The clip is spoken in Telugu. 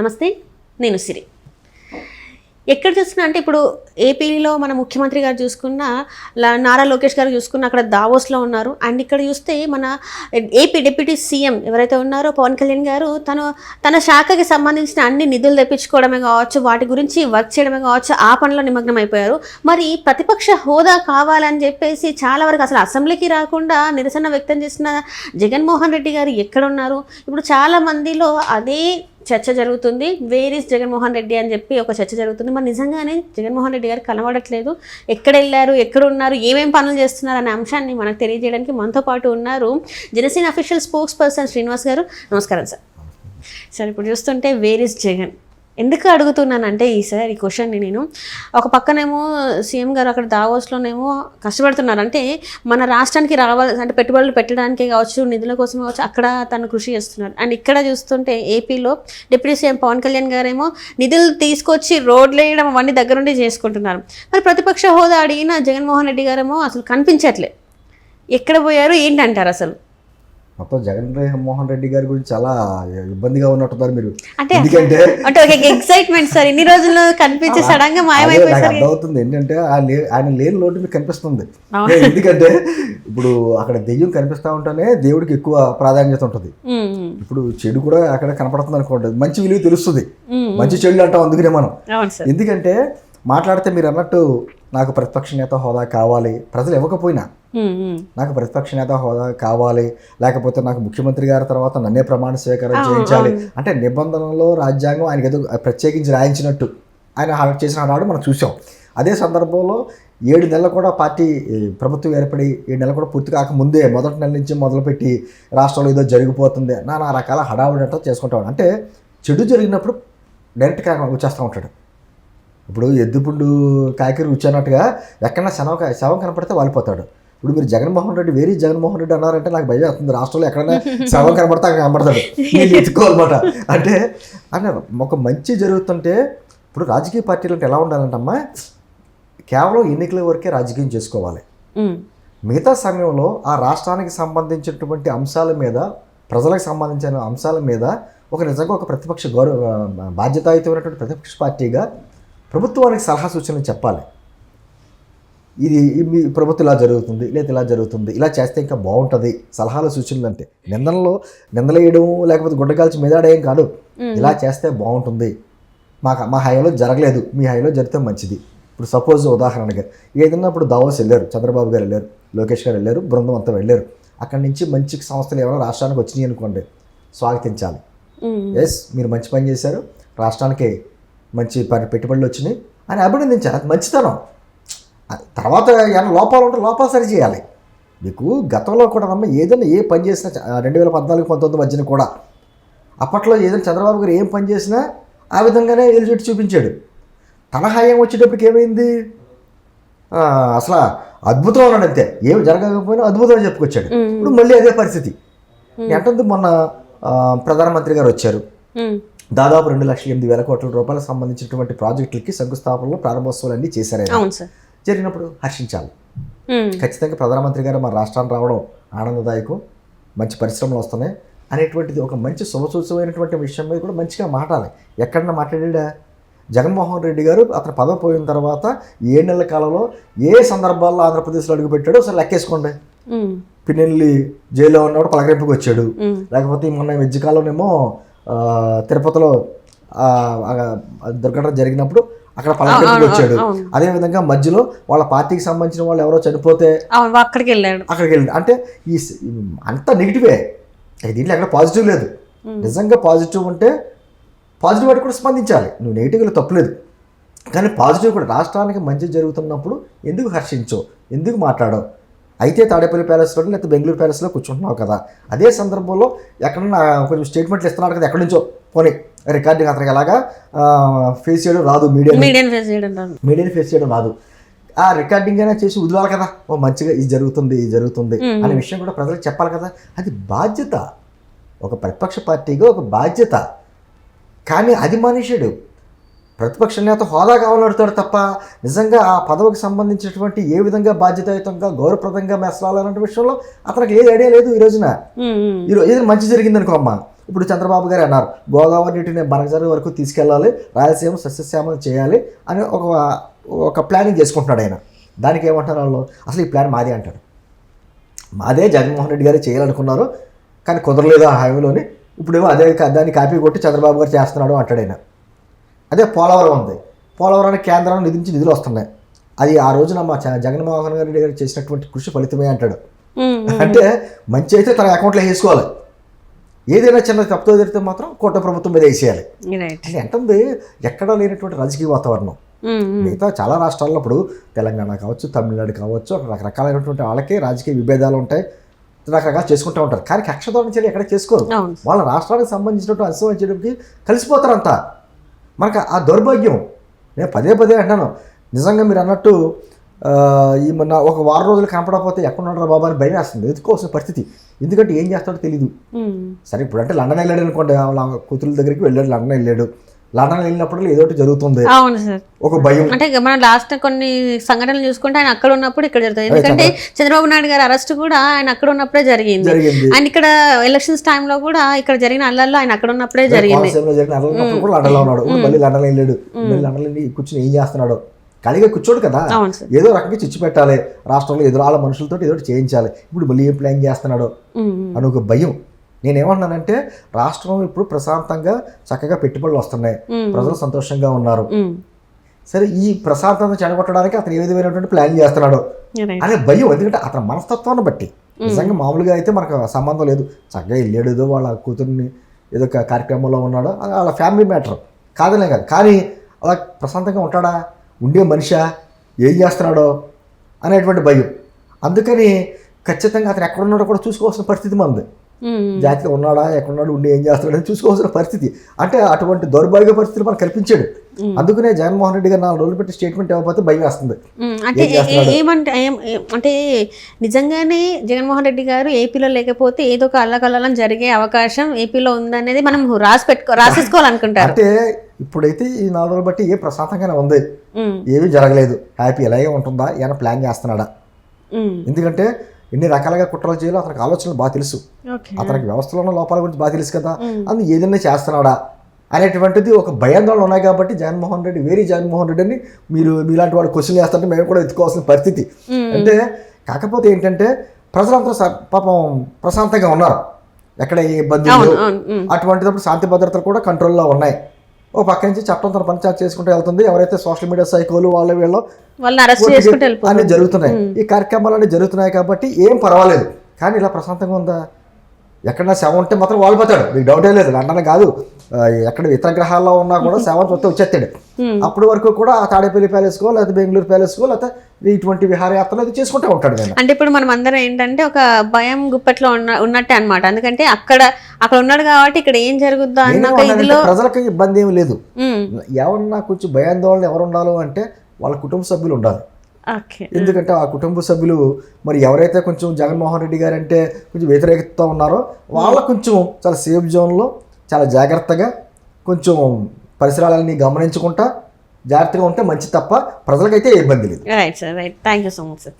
నమస్తే నేను సిరి. ఎక్కడ చూసినా అంటే ఇప్పుడు ఏపీలో మన ముఖ్యమంత్రి గారు చూసుకున్న నారా లోకేష్ గారు చూసుకున్న అక్కడ దావోస్లో ఉన్నారు. అండ్ ఇక్కడ చూస్తే మన ఏపీ డిప్యూటీ సీఎం ఎవరైతే ఉన్నారో పవన్ కళ్యాణ్ గారు తను తన శాఖకి సంబంధించిన అన్ని నిధులు తెప్పించుకోవడమే కావచ్చు వాటి గురించి వర్క్ చేయడమే కావచ్చు ఆ పనిలో నిమగ్నం అయిపోయారు మరి ప్రతిపక్ష హోదా కావాలని చెప్పేసి చాలా వరకు అసలు అసెంబ్లీకి రాకుండా నిరసన వ్యక్తం చేసిన జగన్మోహన్ రెడ్డి గారు ఎక్కడ ఉన్నారు? ఇప్పుడు చాలా మందిలో అదే చర్చ జరుగుతుంది. వేర్ ఇస్ జగన్మోహన్ రెడ్డి అని చెప్పి ఒక చర్చ జరుగుతుంది. మరి నిజంగానే జగన్మోహన్ రెడ్డి గారు కనబడట్లేదు ఎక్కడ వెళ్ళారు ఎక్కడ ఉన్నారు ఏమేం పనులు చేస్తున్నారు అనే అంశాన్ని మనకు తెలియజేయడానికి మనతో పాటు ఉన్నారు Janasena official spokesperson Srinivas garu. నమస్కారం సార్. సార్ ఇప్పుడు చూస్తుంటే వేర్ ఈస్ జగన్. ఎందుకు అడుగుతున్నానంటే ఈసారి ఈ క్వశ్చన్ని నేను. ఒక పక్కనేమో సీఎం గారు అక్కడ దావోస్లోనేమో కష్టపడుతున్నారు. అంటే మన రాష్ట్రానికి రావాలి అంటే పెట్టుబడులు పెట్టడానికే కావచ్చు నిధుల కోసం కావచ్చు అక్కడ తను కృషి చేస్తున్నారు. అండ్ ఇక్కడ చూస్తుంటే ఏపీలో డిప్యూటీ సీఎం పవన్ కళ్యాణ్ గారేమో నిధులు తీసుకొచ్చి రోడ్లు వేయడం అవన్నీ దగ్గరుండి చేసుకుంటున్నారు. మరి ప్రతిపక్ష హోదా అడిగిన జగన్మోహన్ రెడ్డి గారేమో అసలు కనిపించట్లే. ఎక్కడ పోయారు ఏంటంటారు అసలు? మొత్తం జగన్ మోహన్ రెడ్డి గారి గురించి చాలా ఇబ్బందిగా ఉన్నట్టున్నారు మీరు. అంటే ఎందుకంటే అంటే ఒక ఎక్సైట్మెంట్ సార్ ఇన్ని రోజులు కనిపించి సడన్గా మాయమైపోయేసరికి అర్థమవుతుంది. ఏంటంటే ఆయన లేని లోటు మీకు కనిపిస్తుంది. ఎందుకంటే ఇప్పుడు అక్కడ దెయ్యం కనిపిస్తా ఉంటేనే దేవుడికి ఎక్కువ ప్రాధాన్యత ఉంటుంది. ఇప్పుడు చెడు కూడా అక్కడ కనపడుతుంది అనుకోండి. మంచి విలువ తెలుస్తుంది. మంచి చెడు అంటాం అందుకనే మనం. ఎందుకంటే మాట్లాడితే మీరు అన్నట్టు నాకు ప్రతిపక్ష నేత హోదా కావాలి ప్రజలు ఇవ్వకపోయినా నాకు ప్రతిపక్ష నేత హోదా కావాలి లేకపోతే నాకు ముఖ్యమంత్రి గారి తర్వాత నన్నే ప్రమాణ స్వీకారం చేయించాలి. అంటే నిబంధనలో రాజ్యాంగం ఆయనకి ఏదో ప్రత్యేకించి రాయించినట్టు ఆయన చేసిన నాడు మనం చూసాం. అదే సందర్భంలో ఏడు నెలలు కూడా పార్టీ ప్రభుత్వం ఏర్పడి ఏడు నెలలు కూడా పూర్తి కాకముందే మొదటి నెల నుంచి మొదలుపెట్టి రాష్ట్రంలో ఏదో జరిగిపోతుంది నానా రకాల హడావుడి చేసుకుంటాడు. అంటే చెడు జరిగినప్పుడు డైరెక్ట్గా వచ్చేస్తూ ఉంటాడు. ఇప్పుడు ఎద్దుపుండు కాకిరి కూర్చున్నట్టుగా ఎక్కడన్నా శవం శవం కనపడితే వాలిపోతాడు. ఇప్పుడు మీరు జగన్మోహన్ రెడ్డి వేరే జగన్మోహన్ రెడ్డి అన్నారంటే నాకు భయం వేస్తుంది. రాష్ట్రంలో ఎక్కడైనా శవం అక్కడ కనపడతాడు నేను ఎత్తుకోవాలన్నమాట. అంటే అంటే ఒక మంచి జరుగుతుంటే ఇప్పుడు రాజకీయ పార్టీలు అంటే ఎలా ఉండాలంటమ్మా కేవలం ఎన్నికల వరకే రాజకీయం చేసుకోవాలి. మిగతా సమయంలో ఆ రాష్ట్రానికి సంబంధించినటువంటి అంశాల మీద ప్రజలకు సంబంధించిన అంశాల మీద ఒక నిజంగా ఒక ప్రతిపక్ష గౌరవ బాధ్యతాయుతమైనటువంటి ప్రతిపక్ష పార్టీగా ప్రభుత్వానికి సలహా సూచనలు చెప్పాలి. ఇది మీ ప్రభుత్వం ఇలా జరుగుతుంది లేదా ఇలా జరుగుతుంది ఇలా చేస్తే ఇంకా బాగుంటుంది. సలహాలు సూచనలు అంటే నిందనలో నిందలేయడం లేకపోతే గుడ్డకాల్చి మీదాడేం కాదు. ఇలా చేస్తే బాగుంటుంది. మా మా హైలో జరగలేదు. మీ హైలో జరిగితే మంచిది. ఇప్పుడు సపోజ్ ఉదాహరణగా ఏదైనా ఇప్పుడు దావోస్ వెళ్ళారు చంద్రబాబు గారు వెళ్ళారు లోకేష్ గారు వెళ్ళారు బృందం అంతా వెళ్ళారు. అక్కడి నుంచి మంచి సంస్థలు ఏమైనా రాష్ట్రానికి వచ్చినాయి అనుకోండి స్వాగతించాలి. ఎస్ మీరు మంచి పని చేశారు రాష్ట్రానికి మంచి పని పెట్టుబడులు వచ్చినాయి అని అభినందించాలి. అది మంచితనం. తర్వాత ఏమైనా లోపాలు ఉంటే లోపాలు సరి చేయాలి. మీకు గతంలో కూడా అమ్మ ఏదైనా ఏ పని చేసినా రెండు వేల పద్నాలుగు పంతొమ్మిది మధ్యన కూడా అప్పట్లో ఏదైనా చంద్రబాబు గారు ఏం పని చేసినా ఆ విధంగానే ఎలిజిబిలిటీ చూపించాడు. తన హయాం వచ్చేటప్పటికి ఏమైంది? అసలు అద్భుతం అన్నాడు అంతే. ఏమి జరగకపోయినా అద్భుతం అని చెప్పుకొచ్చాడు. ఇప్పుడు మళ్ళీ అదే పరిస్థితి. ఎంటుంది మొన్న ప్రధానమంత్రి గారు వచ్చారు. దాదాపు రెండు లక్షల ఎనిమిది వేల కోట్ల రూపాయలకు సంబంధించినటువంటి ప్రాజెక్టులకి శంకుస్థాపనలు ప్రారంభోత్సవాలు అన్నీ చేశారు జరిగినప్పుడు హర్షించాలి. ఖచ్చితంగా ప్రధానమంత్రి గారు మన రాష్ట్రానికి రావడం ఆనందదాయకం మంచి పరిశ్రమలు వస్తున్నాయి అనేటువంటిది ఒక మంచి శుభసూచమైనటువంటి విషయం మీద కూడా మంచిగా మాట్లాడాలి. ఎక్కడన్నా మాట్లాడా జగన్మోహన్ రెడ్డి గారు అతను పదవి పోయిన తర్వాత ఏ నెలల కాలంలో ఏ సందర్భాల్లో ఆంధ్రప్రదేశ్లో అడుగుపెట్టాడో ఒకసారి లెక్కేసుకోండి. పిన్నెల్లి జైల్లో ఉన్నప్పుడు పలకరింపుకి వచ్చాడు. లేకపోతే మొన్న మధ్యకాలంలోనేమో ఆ, తిరుపతిలో దుర్ఘటన జరిగినప్పుడు అక్కడ పలకరింపుకి వచ్చాడు. అవును. అదేవిధంగా మధ్యలో వాళ్ళ పార్టీకి సంబంధించిన వాళ్ళు ఎవరో చనిపోతే అక్కడికి వెళ్ళాడు. అక్కడికి వెళ్ళి అంటే ఈ అంతా నెగిటివే దీంట్లో ఎక్కడ పాజిటివ్ లేదు. నిజంగా పాజిటివ్ ఉంటే పాజిటివ్ వాటి కూడా స్పందించాలి. నువ్వు నెగిటివ్లో తప్పులేదు. కానీ పాజిటివ్ కూడా రాష్ట్రానికి మంచి జరుగుతున్నప్పుడు ఎందుకు హర్షించవు? ఎందుకు మాట్లాడవు? అయితే తాడేపల్లి ప్యాలెస్లో లేకపోతే బెంగళూరు ప్యాలెస్లో కూర్చుంటున్నావు కదా. అదే సందర్భంలో ఎక్కడన్నా కొంచెం స్టేట్మెంట్లు ఇస్తున్నాడు కదా ఎక్కడి నుంచో పోనీ. రికార్డింగ్ అతనికి ఎలాగా? ఫేస్ చేయడం రాదు మీడియా మీడియం ఫేస్ చేయడం రాదు. మీడియాని ఫేస్ చేయడం రాదు. ఆ రికార్డింగ్ అయినా చేసి వదివాలి కదా. ఓ మంచిగా ఇది జరుగుతుంది ఇది జరుగుతుంది. అనే విషయం కూడా ప్రజలకు చెప్పాలి కదా. అది బాధ్యత. ఒక ప్రతిపక్ష పార్టీగా ఒక బాధ్యత. కానీ అది మనుషుడు. ప్రతిపక్ష నేత హోదా కావాలడుతాడు తప్ప నిజంగా ఆ పదవికి సంబంధించినటువంటి ఏ విధంగా బాధ్యతాయుతంగా గౌరవప్రదంగా మెసలాలనే విషయంలో అతనికి ఏది ఐడియా లేదు ఈ రోజున. ఈరోజు ఏదైనా మంచి జరిగింది అనుకో అమ్మ. ఇప్పుడు చంద్రబాబు గారు అన్నారు గోదావరి నీటిని బనగజరి వరకు తీసుకెళ్ళాలి రాయలసీమ సస్యశ్యామం చేయాలి అని ఒక ఒక ప్లానింగ్ చేసుకుంటున్నాడు ఆయన. దానికి ఏమంటారు వాళ్ళు? అసలు ఈ ప్లాన్ మాదే అంటాడు మాదే జగన్మోహన్ రెడ్డి గారు చేయాలనుకున్నారు కానీ కుదరలేదు ఆ హామీలోని. ఇప్పుడేమో అదే దాన్ని కాపీ కొట్టి చంద్రబాబు గారు చేస్తున్నాడు అంటాడు ఆయన. అదే పోలవరం ఉంది. పోలవరానికి కేంద్రం నిధి నుంచి నిధులు వస్తున్నాయి. అది ఆ రోజున మా జగన్మోహన్ రెడ్డి గారు చేసినటువంటి కృషి ఫలితమే అంటాడు. అంటే మంచి అయితే తన అకౌంట్లో వేసుకోవాలి. ఏదైనా చిన్న తప్పుతో జరిగితే మాత్రం కోట ప్రభుత్వం మీద వేసేయాలి. అంటే ఎంతుంది? ఎక్కడా లేనటువంటి రాజకీయ వాతావరణం. మిగతా చాలా రాష్ట్రాల్లో ఇప్పుడు తెలంగాణ కావచ్చు తమిళనాడు కావచ్చు అక్కడ రకరకాలైనటువంటి వాళ్ళకి రాజకీయ విభేదాలు ఉంటాయి. రకరకాలు చేసుకుంటూ ఉంటారు. కానీ కక్ష ధోరణి చర్య ఎక్కడ చేసుకోరు. వాళ్ళ రాష్ట్రానికి సంబంధించినటువంటి అంశం వచ్చేటప్పటికి కలిసిపోతారు అంతా మనకు ఆ దౌర్భాగ్యం నేను పదే పదే అంటాను నిజంగా మీరు అన్నట్టు ఈ మొన్న ఒక వారం రోజులు కనపడకపోతే ఎక్కడున్నాడు బాబా అని భయం వేస్తుంది. ఎదుకోవాల్సిన పరిస్థితి. ఎందుకంటే ఏం చేస్తాడో తెలియదు. సరే ఇప్పుడు అంటే లండన్ వెళ్ళాడు అనుకోండి. కూతురు దగ్గరికి వెళ్ళాడు లండన్ వెళ్ళాడు. లండన్ వెళ్ళినప్పుడు ఏదో ఒకటి జరుగుతుంది. అవును సార్. ఒక భయం. అంటే మనం లాస్ట్ కొన్ని సంఘటనలు చూసుకుంటే ఆయన అక్కడ ఉన్నప్పుడు ఇక్కడ జరుగుతుంది. ఎందుకంటే చంద్రబాబు నాయుడు గారి అరెస్ట్ కూడా ఆయన అక్కడ ఉన్నప్పుడే జరిగింది. ఆయన ఇక్కడ ఎలక్షన్స్ టైంలో కూడా ఇక్కడ జరిగిన అల్లల్లో ఆయన అక్కడ ఉన్నప్పుడే జరిగింది. లండన్లో ఉన్నాడు. మళ్ళీ లండన్ వెళ్ళాడు. మళ్ళీ లండన్ కూర్చుని ఏం చేస్తున్నాడు? ఖాళీగా కూర్చోడు కదా. ఏదో రకంగా చిచ్చు పెట్టాలి. రాష్ట్రంలో ఎదురాల మనుషులతో ఏదో చేయించాలి. ఇప్పుడు మళ్ళీ ఏం ప్లాన్ చేస్తున్నాడో. అని ఒక భయం. నేనేమన్నానంటే రాష్ట్రం ఇప్పుడు ప్రశాంతంగా చక్కగా పెట్టుబడులు వస్తున్నాయి. ప్రజలు సంతోషంగా ఉన్నారు. సరే ఈ ప్రశాంతత చెడగొట్టడానికి అతను ఏ విధమైనటువంటి ప్లాన్ చేస్తున్నాడు? అనే భయం. ఎందుకంటే అతని మనస్తత్వాన్ని బట్టి. నిజంగా మామూలుగా అయితే మనకు సంబంధం లేదు. చక్కగా వెళ్ళాడు ఏదో వాళ్ళ కూతుర్ని ఏదో ఒక కార్యక్రమంలో ఉన్నాడు. వాళ్ళ ఫ్యామిలీ మ్యాటర్. కాదనే కాదు. కానీ అలా ప్రశాంతంగా ఉంటాడా? ఉండే మనిషా? ఏం చేస్తున్నాడో? అనేటువంటి భయం. అందుకని ఖచ్చితంగా అతను ఎక్కడున్నాడో కూడా చూసుకోవాల్సిన పరిస్థితి మనది. జాతిలో ఉన్నాడా ఎక్కడున్నాడు ఉండి ఏం చేస్తున్నాడు అని చూసుకోవాల్సిన పరిస్థితి. అంటే అటువంటి దౌర్భాగ్య పరిస్థితులు మనకు కల్పించాడు. అందుకనే జగన్మోహన్ రెడ్డి గారు నాలుగు రోజులు పెట్టి స్టేట్మెంట్ ఇవ్వకపోతే భయం వేస్తుంది. అంటే ఏమంటే అంటే నిజంగానే జగన్మోహన్ రెడ్డి గారు ఏపీలో లేకపోతే ఏదో ఒక అల్లకల్లం జరిగే అవకాశం ఏపీలో ఉందనేది మనం రాసి పెట్టుకో రాసేసుకోవాలనుకుంటారు. అంటే ఇప్పుడైతే ఈ నాలుగు రోజులు బట్టి ఏ ప్రశాంతంగానే ఉంది. ఏమీ జరగలేదు. హ్యాపీ ఇలాగే ఉంటుందా? ఏమైనా ప్లాన్ చేస్తున్నాడా. ఎందుకంటే ఎన్ని రకాలుగా కుట్రలు చేయాలో అతనికి ఆలోచనలు బాగా తెలుసు. అతనికి వ్యవస్థలో ఉన్న లోపాల గురించి బాగా తెలుసు కదా. అందుకు ఏదైనా చేస్తున్నాడా అనేటువంటిది ఒక భయాందోళన ఉన్నాయి కాబట్టి జగన్మోహన్ రెడ్డి వేరే జగన్మోహన్ రెడ్డి అని మీరు మీలాంటి వాడు క్వశ్చన్ చేస్తుంటే మేము కూడా ఎత్తుకోవాల్సిన పరిస్థితి. అంటే కాకపోతే ఏంటంటే ప్రజలంతా స- పాపం ప్రశాంతంగా ఉన్నారు. ఎక్కడ ఏ ఇబ్బంది అటువంటిదప్పుడు శాంతి భద్రతలు కూడా కంట్రోల్లో ఉన్నాయి. ఓ పక్క నుంచి చట్టం తన పని చాట్ చేసుకుంటూ వెళ్తుంది. ఎవరైతే సోషల్ మీడియా సైకోలు వాళ్ళ వీళ్ళు అన్ని జరుగుతున్నాయి. ఈ కార్యక్రమాలన్నీ జరుగుతున్నాయి కాబట్టి ఏం పర్వాలేదు. కానీ ఇలా ప్రశాంతంగా ఉందా? ఎక్కడన్నా శవం ఉంటే మాత్రం వాలిపోతాడు మీకు డౌటే లేదు. లండన్ కాదు. ఎక్కడ ఇతర గ్రహాల్లో ఉన్నా కూడా శవం చూస్తే వచ్చేస్తాడు. అప్పటి వరకు కూడా ఆ తాడేపల్లి ప్యాలెస్కో లేకపోతే బెంగళూరు ప్యాలెస్కో లేకపోతే ఇటువంటి విహారయాత్రలు అది చేసుకుంటూ ఉంటాడు నేను. అంటే ఇప్పుడు మనం అందరం ఏంటంటే ఒక భయం గుప్పట్లో ఉన్న ఉన్నట్టే అన్నమాట. ఎందుకంటే అక్కడ అక్కడ ఉన్నాడు కాబట్టి ఇక్కడ ఏం జరుగుద్దా అన్న ఇదిలో ప్రజలకు ఇబ్బంది ఏమి లేదు. ఎవరన్నా కొంచెం భయాందోళన ఎవరు ఉండాలో అంటే వాళ్ళ కుటుంబ సభ్యులు ఉండాలి. ఎందుకంటే ఆ కుటుంబ సభ్యులు మరి ఎవరైతే కొంచెం జగన్మోహన్ రెడ్డి గారు అంటే కొంచెం వ్యతిరేకతతో ఉన్నారో వాళ్ళ కొంచెం చాలా సేఫ్ జోన్లో చాలా జాగ్రత్తగా కొంచెం పరిసరాలన్నీ గమనించుకుంటా జాగ్రత్తగా ఉంటే మంచి తప్ప ప్రజలకైతే ఇబ్బంది లేదు. Right sir right thank you so much sir